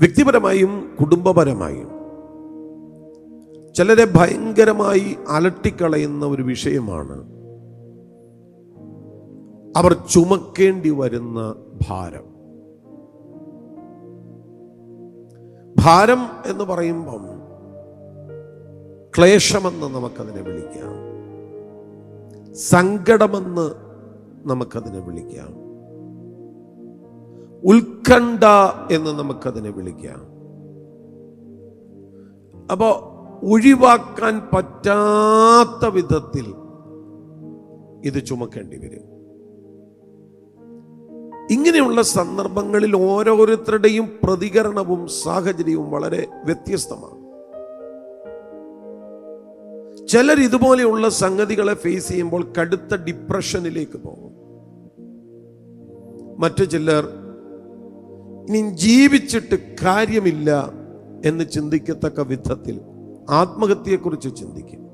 വ്യക്തിപരമായും കുടുംബപരമായും ചിലരെ ഭയങ്കരമായി അലട്ടിക്കളയുന്ന ഒരു വിഷയമാണ് അവർ ചുമക്കേണ്ടി വരുന്ന ഭാരം. ഭാരം എന്ന് പറയുമ്പം ക്ലേശമെന്ന് നമുക്കതിനെ വിളിക്കാം. സങ്കടമെന്ന് നമുക്കതിനെ വിളിക്കാം. ഉത്കണ്ഠ എന്ന് നമുക്കതിനെ വിളിക്കാം. അപ്പോൾ ഒഴിവാക്കാൻ പറ്റാത്ത വിധത്തിൽ ഇത് ചുമക്കേണ്ടി വരും. ഇങ്ങനെയുള്ള സന്ദർഭങ്ങളിൽ ഓരോരുത്തരുടെയും പ്രതികരണവും സാഹചര്യവും വളരെ വ്യത്യസ്തമാണ്. ചിലർ ഇതുപോലെയുള്ള സംഗതികളെ ഫേസ് ചെയ്യുമ്പോൾ കടുത്ത ഡിപ്രഷനിലേക്ക് പോകും. മറ്റു ചിലർ ഇനി ജീവിച്ചിട്ട് കാര്യമില്ല എന്ന് ചിന്തിക്കത്തക്ക വിധത്തിൽ ആത്മഹത്യയെക്കുറിച്ച് ചിന്തിക്കും.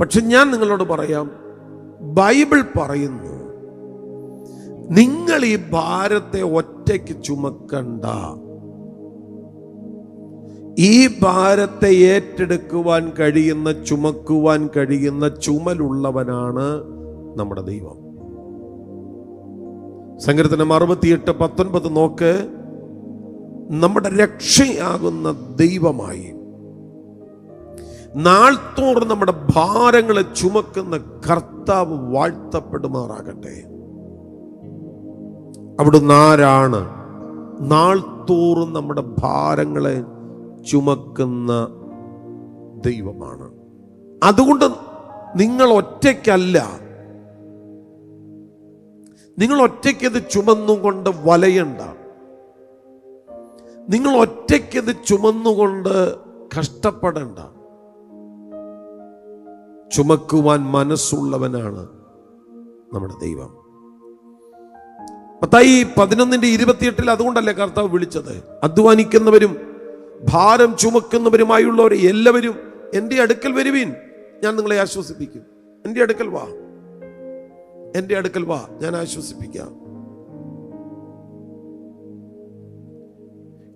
പക്ഷെ ഞാൻ നിങ്ങളോട് പറയാം ബൈബിൾ പറയുന്നു നിങ്ങൾ ഈ ഭാരത്തെ ഒറ്റയ്ക്ക് ചുമക്കണ്ട. ഈ ഭാരത്തെ ഏറ്റെടുക്കുവാൻ കഴിയുന്ന ചുമക്കുവാൻ കഴിയുന്ന ചുമലുള്ളവനാണ് നമ്മുടെ ദൈവം. സങ്കീർത്തനം അറുപത്തിയെട്ട് പത്തൊൻപത് നോക്ക്. നമ്മുടെ രക്ഷയാകുന്ന ദൈവമായി നാൾത്തോറും നമ്മുടെ ഭാരങ്ങളെ ചുമക്കുന്ന കർത്താവ് വാഴ്ത്തപ്പെടുമാറാകട്ടെ. അവിടുന്ന് ആരാണ് നാൾത്തോറും നമ്മുടെ ഭാരങ്ങളെ ചുമക്കുന്ന ദൈവമാണ്. അതുകൊണ്ട് നിങ്ങൾ ഒറ്റയ്ക്കല്ല നിങ്ങൾ ഒറ്റയ്ക്കത് ചുമന്നുകൊണ്ട് വലയണ്ട. നിങ്ങൾ ഒറ്റയ്ക്കത് ചുമന്നുകൊണ്ട് കഷ്ടപ്പെടണ്ട. ചുമക്കുവാൻ മനസ്സുള്ളവനാണ് നമ്മുടെ ദൈവം. പത്തായി പതിനൊന്നിന്റെ ഇരുപത്തിയെട്ടിൽ അതുകൊണ്ടല്ലേ കർത്താവ് വിളിച്ചത്? അധ്വാനിക്കുന്നവരും ഭാരം ചുമക്കുന്നവരുമായുള്ളവരെ എല്ലാവരും എന്റെ അടുക്കൽ വരുവീൻ. ഞാൻ നിങ്ങളെ ആശ്വസിപ്പിക്കും. എന്റെ അടുക്കൽ വാ. എന്റെ അടുക്കൽ വാ ഞാൻ ആശ്വസിപ്പിക്കാം.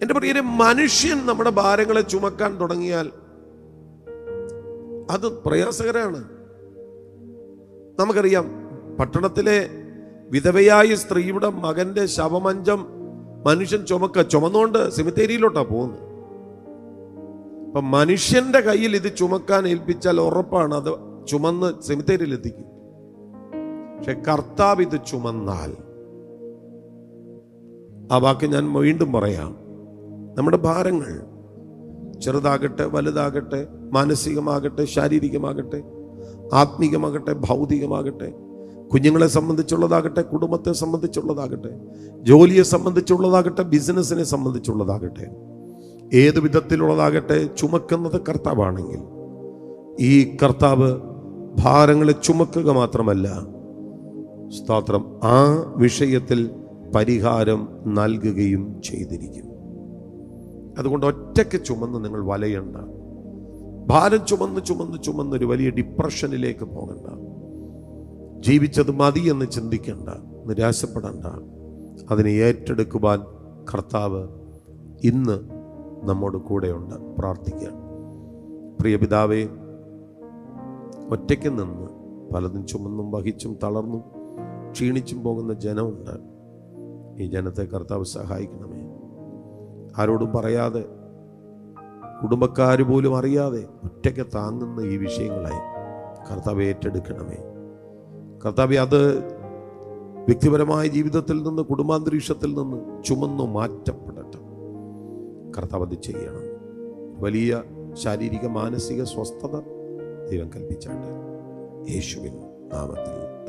എന്റെ പ്രിയരെ മനുഷ്യൻ നമ്മുടെ ഭാരങ്ങളെ ചുമക്കാൻ തുടങ്ങിയാൽ അത് പ്രയാസകരമാണ് നമുക്കറിയാം പട്ടണത്തിലെ വിധവയായ സ്ത്രീയുടെ മകന്റെ ശവമഞ്ചം മനുഷ്യൻ ചുമക്ക ചുമന്നുകൊണ്ട് സെമിത്തേരിയിലോട്ടാ പോകുന്നത്. അപ്പൊ മനുഷ്യന്റെ കയ്യിൽ ഇത് ചുമക്കാൻ ഏൽപ്പിച്ചാൽ ഉറപ്പാണ് അത് ചുമന്ന് സെമിത്തേരിയിൽ എത്തിക്കും പക്ഷെ കർത്താവ് ഇത് ചുമന്നാൽ. ആ വാക്ക് ഞാൻ വീണ്ടും പറയാം. നമ്മുടെ ഭാരങ്ങൾ ചെറുതാകട്ടെ വലുതാകട്ടെ മാനസികമാകട്ടെ ശാരീരികമാകട്ടെ ആത്മീകമാകട്ടെ ഭൗതികമാകട്ടെ കുഞ്ഞുങ്ങളെ സംബന്ധിച്ചുള്ളതാകട്ടെ കുടുംബത്തെ സംബന്ധിച്ചുള്ളതാകട്ടെ ജോലിയെ സംബന്ധിച്ചുള്ളതാകട്ടെ ബിസിനസ്സിനെ സംബന്ധിച്ചുള്ളതാകട്ടെ ഏത് വിധത്തിലുള്ളതാകട്ടെ ചുമക്കുന്നത് കർത്താവാണെങ്കിൽ ഈ കർത്താവ് ഭാരങ്ങളെ ചുമക്കുക മാത്രമല്ല സ്തോത്രം. ആ വിഷയത്തിൽ പരിഹാരം നൽകുകയും ചെയ്തിരിക്കും. അതുകൊണ്ട് ഒറ്റയ്ക്ക് ചുമന്ന് നിങ്ങൾ വലയണ്ട. ഭാരം ചുമന്ന് ചുമന്ന് ചുമന്ന് ഒരു വലിയ ഡിപ്രഷനിലേക്ക് പോകണ്ട. ജീവിച്ചത് മതി എന്ന് ചിന്തിക്കണ്ട നിരാശപ്പെടണ്ട. അതിനെ ഏറ്റെടുക്കുവാൻ കർത്താവ് ഇന്ന് നമ്മോട് കൂടെയുണ്ട്. പ്രാർത്ഥിക്കുക പ്രിയ പിതാവേ ഒറ്റയ്ക്ക് നിന്ന് പലതും ചുമന്നും വഹിച്ചും തളർന്നും ക്ഷീണിച്ചും പോകുന്ന ജനമുണ്ട് ഈ ജനത്തെ കർത്താവ് സഹായിക്കണമേ. ആരോടും പറയാതെ കുടുംബക്കാർ പോലും അറിയാതെ ഒറ്റയ്ക്ക് താങ്ങുന്ന ഈ വിഷയങ്ങളെ കർത്താവ് ഏറ്റെടുക്കണമേ. കർത്താവ് അത് വ്യക്തിപരമായ ജീവിതത്തിൽ നിന്ന് കുടുംബാന്തരീക്ഷത്തിൽ നിന്ന് ചുമന്നു മാറ്റപ്പെടട്ടെ. കർത്താവ് അത് ചെയ്യണം. വലിയ ശാരീരിക മാനസിക സ്വസ്ഥത ദൈവം കൽപ്പിച്ചാണ്ട്. യേശുവിൻ നാമത്തിൽ